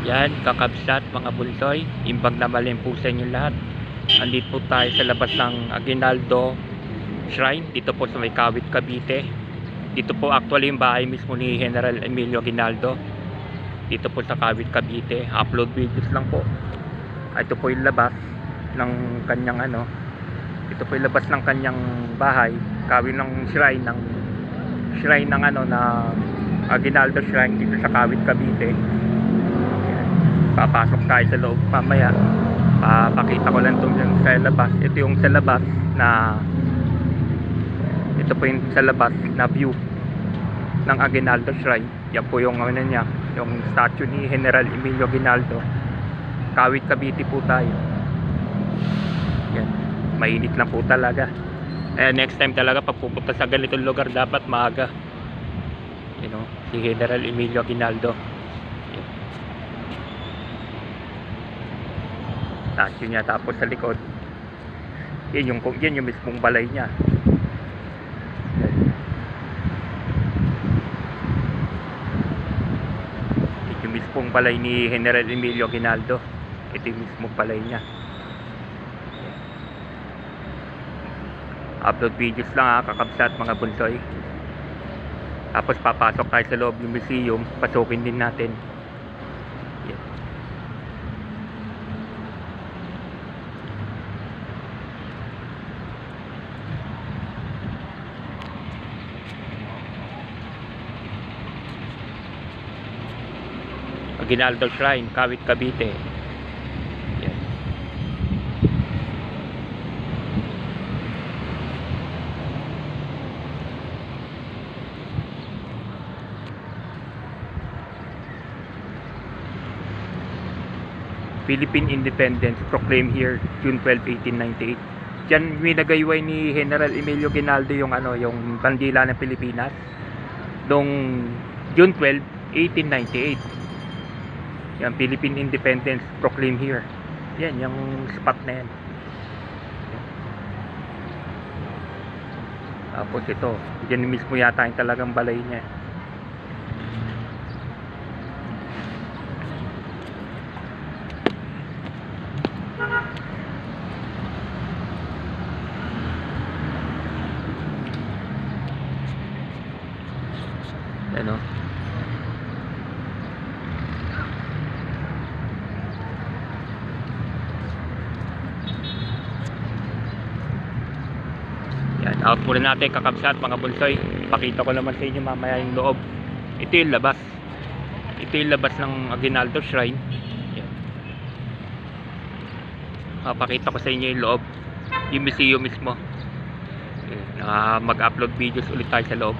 Yan, kakabsat mga bulsoy. Imbag na malim po sa inyo lahat. Andito po tayo sa labas ng Aguinaldo Shrine. Dito po sa may Kawit, Cavite. Dito po actually yung bahay mismo ni General Emilio Aguinaldo. Dito po sa Kawit, Cavite. Upload videos lang po. Ito po yung labas ng kanyang ano. Ito po yung labas ng kanyang bahay. Kawin ng shrine ng shrine ng ano na Aguinaldo Shrine dito sa Kawit, Cavite. Papasok tayo sa loob mamaya. Papakita ko lang itong yung sa labas. Ito yung sa labas na ito po yung sa labas na view ng Aguinaldo Shrine. Yan po yung ano niya, yung statue ni General Emilio Aguinaldo. Kawit Cavite po tayo. Yan. Mainit lang po talaga. Eh, next time talaga pag pupunta sa ganitong lugar dapat maaga. You know, si General Emilio Aguinaldo. Statue niya tapos sa likod. Yan yung, yan yung mismong balay niya. Yan yung mismong balay ni General Emilio Aguinaldo. Ito yung mismong balay niya. upload videos lang ha, kakabsat mga bunsoy. Tapos papasok tayo sa loob ng museum, pasukin din natin. Yan. Aguinaldo Shrine, Kawit, Cavite. Yan. Philippine Independence proclaimed here June 12, 1898. Diyan minagayway ni General Emilio Ginaldo yung ano, yung bandila ng Pilipinas noong June 12, 1898. Yan Philippine Independence proclaimed here. Yan yung spot na yan. Tapos ito, diyan mismo yata yung talagang balay niya. Ano? Out muna natin kakabsat mga bulsoy. Pakita ko naman sa inyo mamaya yung loob. Ito yung labas. Ito yung labas ng Aguinaldo Shrine. Yan. Papakita ko sa inyo yung loob. Yung museum mismo. Yan, naka mag-upload videos ulit tayo sa loob.